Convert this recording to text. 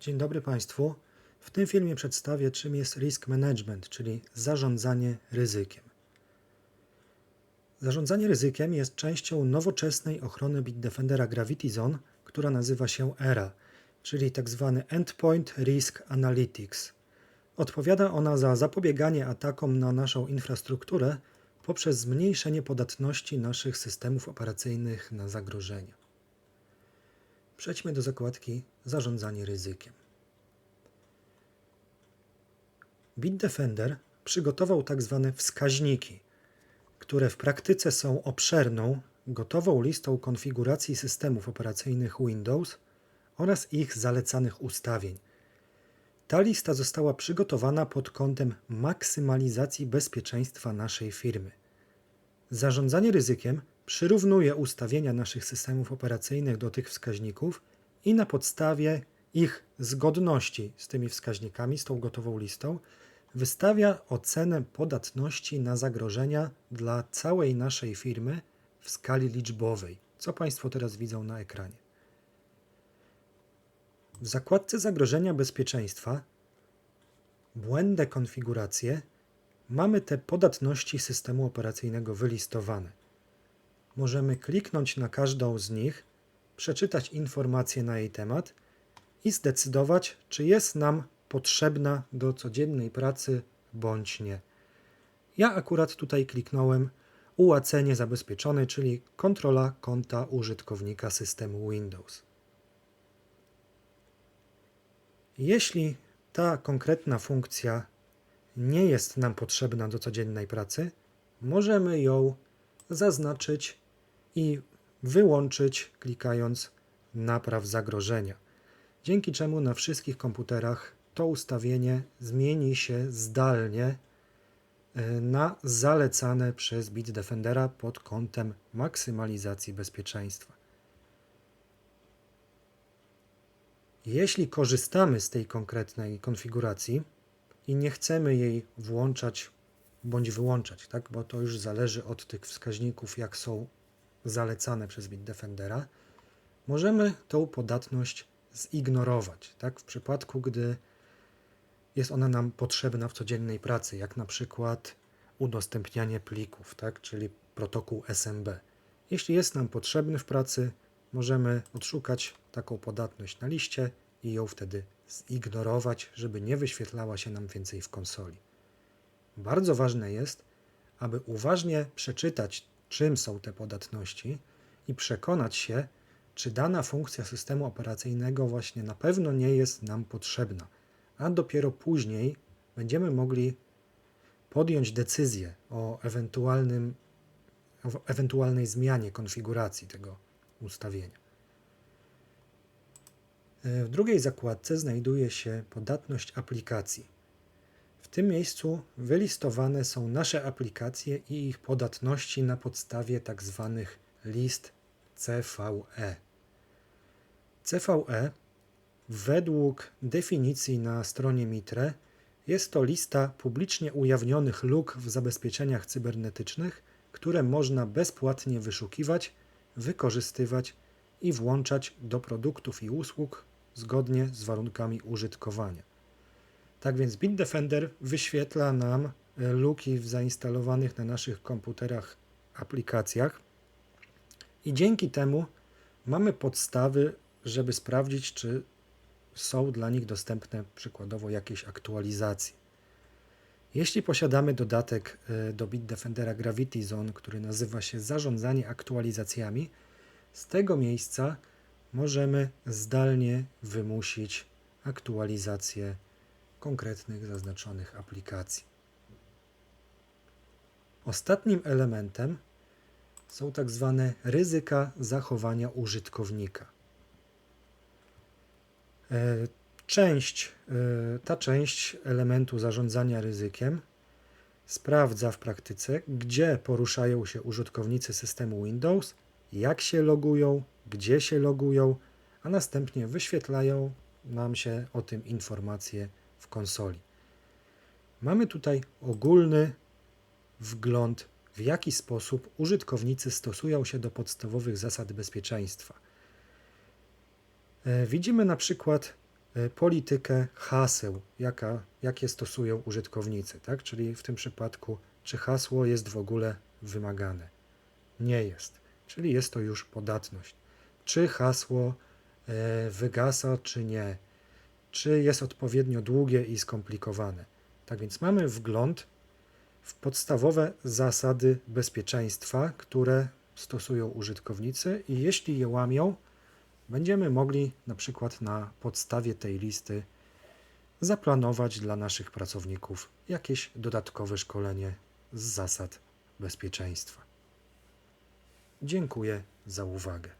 Dzień dobry Państwu. W tym filmie przedstawię, czym jest risk management, czyli zarządzanie ryzykiem. Zarządzanie ryzykiem jest częścią nowoczesnej ochrony Bitdefendera Gravity Zone, która nazywa się ERA, czyli tzw. Endpoint Risk Analytics. Odpowiada ona za zapobieganie atakom na naszą infrastrukturę poprzez zmniejszenie podatności naszych systemów operacyjnych na zagrożenia. Przejdźmy do zakładki Zarządzanie ryzykiem. Bitdefender przygotował tak zwane wskaźniki, które w praktyce są obszerną, gotową listą konfiguracji systemów operacyjnych Windows oraz ich zalecanych ustawień. Ta lista została przygotowana pod kątem maksymalizacji bezpieczeństwa naszej firmy. Zarządzanie ryzykiem przyrównuje ustawienia naszych systemów operacyjnych do tych wskaźników i na podstawie ich zgodności z tymi wskaźnikami, z tą gotową listą, wystawia ocenę podatności na zagrożenia dla całej naszej firmy w skali liczbowej, co Państwo teraz widzą na ekranie. W zakładce zagrożenia bezpieczeństwa, błędne konfiguracje, mamy te podatności systemu operacyjnego wylistowane. Możemy kliknąć na każdą z nich, przeczytać informacje na jej temat i zdecydować, czy jest nam potrzebna do codziennej pracy bądź nie. Ja akurat tutaj kliknąłem UAC niezabezpieczony, czyli kontrola konta użytkownika systemu Windows. Jeśli ta konkretna funkcja nie jest nam potrzebna do codziennej pracy, możemy ją zaznaczyć i wyłączyć klikając napraw zagrożenia. Dzięki czemu na wszystkich komputerach to ustawienie zmieni się zdalnie e, na zalecane przez Bitdefendera pod kątem maksymalizacji bezpieczeństwa. Jeśli korzystamy z tej konkretnej konfiguracji i nie chcemy jej włączać bądź wyłączać, tak, bo to już zależy od tych wskaźników, jak są zalecane przez Bitdefendera, możemy tą podatność zignorować, tak, w przypadku gdy jest ona nam potrzebna w codziennej pracy, jak na przykład udostępnianie plików, tak, czyli protokół SMB. Jeśli jest nam potrzebny w pracy, możemy odszukać taką podatność na liście i ją wtedy zignorować, żeby nie wyświetlała się nam więcej w konsoli. Bardzo ważne jest, aby uważnie przeczytać, czym są te podatności i przekonać się, czy dana funkcja systemu operacyjnego właśnie na pewno nie jest nam potrzebna, a dopiero później będziemy mogli podjąć decyzję o, ewentualnym, o ewentualnej zmianie konfiguracji tego ustawienia. E, W drugiej zakładce znajduje się podatność aplikacji. W tym miejscu wylistowane są nasze aplikacje i ich podatności na podstawie tzw. list CVE. CVE według definicji na stronie Mitre jest to lista publicznie ujawnionych luk w zabezpieczeniach cybernetycznych, które można bezpłatnie wyszukiwać, wykorzystywać i włączać do produktów i usług zgodnie z warunkami użytkowania. Tak więc Bitdefender wyświetla nam e, luki w zainstalowanych na naszych komputerach aplikacjach i dzięki temu mamy podstawy, żeby sprawdzić, czy są dla nich dostępne przykładowo jakieś aktualizacje. Jeśli posiadamy dodatek e, do Bitdefendera Gravity Zone, który nazywa się Zarządzanie aktualizacjami, z tego miejsca możemy zdalnie wymusić aktualizację konkretnych zaznaczonych aplikacji. Ostatnim elementem są tak zwane ryzyka zachowania użytkownika. E, Część, e, ta część elementu zarządzania ryzykiem sprawdza w praktyce, gdzie poruszają się użytkownicy systemu Windows, jak się logują, gdzie się logują, a następnie wyświetlają nam się o tym informacje konsoli. Mamy tutaj ogólny wgląd, w jaki sposób użytkownicy stosują się do podstawowych zasad bezpieczeństwa. E, Widzimy na przykład e, politykę haseł, jaka, jakie stosują użytkownicy, tak? Czyli w tym przypadku, czy hasło jest w ogóle wymagane. Nie jest, czyli jest to już podatność. Czy hasło e, wygasa, czy nie. Czy jest odpowiednio długie i skomplikowane. Tak więc mamy wgląd w podstawowe zasady bezpieczeństwa, które stosują użytkownicy i jeśli je łamią, będziemy mogli na przykład na podstawie tej listy zaplanować dla naszych pracowników jakieś dodatkowe szkolenie z zasad bezpieczeństwa. Dziękuję za uwagę.